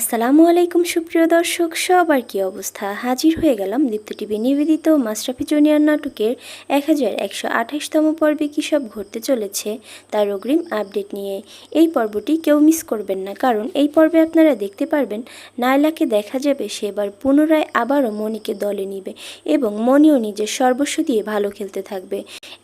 আসসালামু আলাইকুম সুপ্রিয় দর্শক, সবার কি অবস্থা? হাজির হয়ে গেলাম দীপ্ত টিভি নিবেদিত মাস্টাফি জুনিয়র নাটকের এক হাজার একশো আঠাশতম পর্বে কী সব ঘটতে চলেছে তার অগ্রিম আপডেট নিয়ে। এই পর্বটি কেউ মিস করবেন না, কারণ এই পর্বে আপনারা দেখতে পারবেন নায়লাকে দেখা যাবে সে এবার পুনরায় আবারও মণিকে দলে নিবে এবং মণিও নিজের সর্বস্ব দিয়ে ভালো খেলতে থাকবে।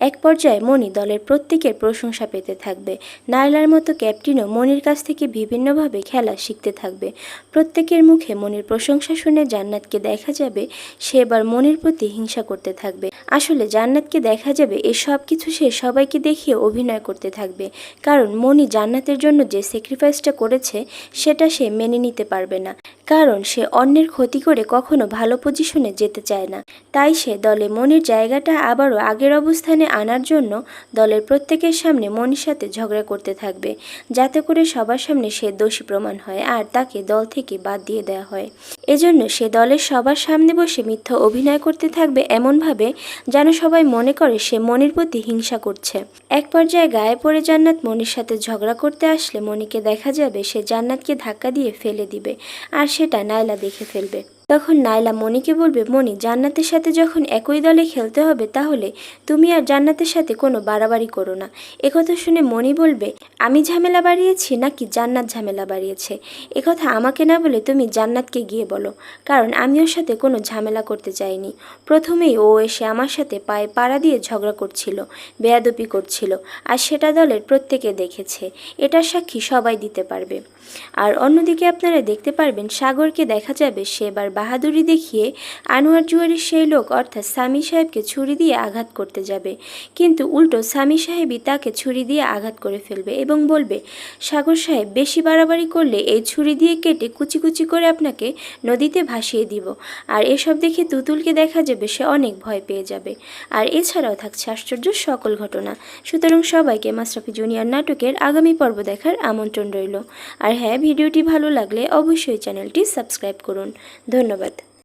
এক পর্যায়ে মণি দলের প্রত্যেকের প্রশংসা পেতে থাকবে। নায়লার মতো ক্যাপ্টেনও মনির কাছ থেকে বিভিন্নভাবে খেলা শিখতে থাকবে। প্রত্যেকের মুখে মনির প্রশংসা শুনে জান্নাতকে দেখা যাবে, সে এবার মনির প্রতি হিংসা করতে থাকবে। আসলে জান্নাতকে দেখা যাবে এই সব কিছু সে সবাইকে দেখিয়ে অভিনয় করতে থাকবে। কারণ মনি জান্নাতের জন্য যে স্যাক্রিফাইসটা করেছে, সেটা সে মেনে নিতে পারবে না। কারণ সে অন্যের ক্ষতি করে কখনো ভালো পজিশনে যেতে চায় না। তাই সে দলে মনির জায়গাটা আবারও আগের অবস্থানে আনার জন্য দলের প্রত্যেকের সামনে মনির সাথে ঝগড়া করতে থাকবে। যাতে করে সবার সামনে সে দোষী প্রমাণ হয়, আর তাকে দল থেকে বাদ দিয়ে দেওয়া হয়। এজন্য সে দলের সবার সামনে বসে মিথ্যা অভিনয় করতে থাকবে এমনভাবে যেন সবাই মনে করে সে মনির প্রতি হিংসা করছে। এক পর্যায়ে গায়ে পড়ে জান্নাত মনির সাথে ঝগড়া করতে আসলে মনিকে দেখা যাবে সে জান্নাতকে ধাক্কা দিয়ে ফেলে দিবে, আর সেটা নাইলা দেখে ফেলবে। তখন নাইলা মনিকে বলবে, মনি, জান্নাতের সাথে যখন একই দলে খেলতে হবে, তাহলে তুমি আর জান্নাতের সাথে কোনো বাড়াবাড়ি করো না। একথা শুনে মনি বলবে, আমি ঝামেলা বাড়িয়েছি নাকি জান্নাত ঝামেলা বাড়িয়েছে? একথা আমাকে না বলে তুমি জান্নাতকে গিয়ে বলো, কারণ আমি ওর সাথে কোনো ঝামেলা করতে চাইনি। প্রথমেই ও এসে আমার সাথে পায়ে পাড়া দিয়ে ঝগড়া করছিল বেয়াদপি করছিল, আর সেটা দলের প্রত্যেকে দেখেছে। এটার সাক্ষী সবাই দিতে পারবে। আর অন্যদিকে আপনারা দেখতে পারবেন, সাগরকে দেখা যাবে সে এবার বাহাদুরি দেখিয়ে আনোয়ার জুয়ারির সেই লোক অর্থাৎ সামি সাহেবকে ছুরি দিয়ে আঘাত করতে যাবে। কিন্তু উল্টো স্বামী সাহেবই তাকে ছুরি দিয়ে আঘাত করে ফেলবে এবং বলবে, সাগর সাহেব, বেশি বাড়াবাড়ি করলে এই ছুরি দিয়ে কেটে কুচি কুচি করে আপনাকে নদীতে ভাসিয়ে দিব। আর এসব দেখে তুতুলকে দেখা যাবে সে অনেক ভয় পেয়ে যাবে। আর এছাড়াও থাকছে আশ্চর্য সকল ঘটনা। সুতরাং সবাইকে মাস্টাফি জুনিয়র নাটকের আগামী পর্ব দেখার আমন্ত্রণ রইল। আর হ্যাঁ ভিডিওটি ভালো লাগলে অবশ্যই চ্যানেলটি সাবস্ক্রাইব করুন। ধন্যবাদ।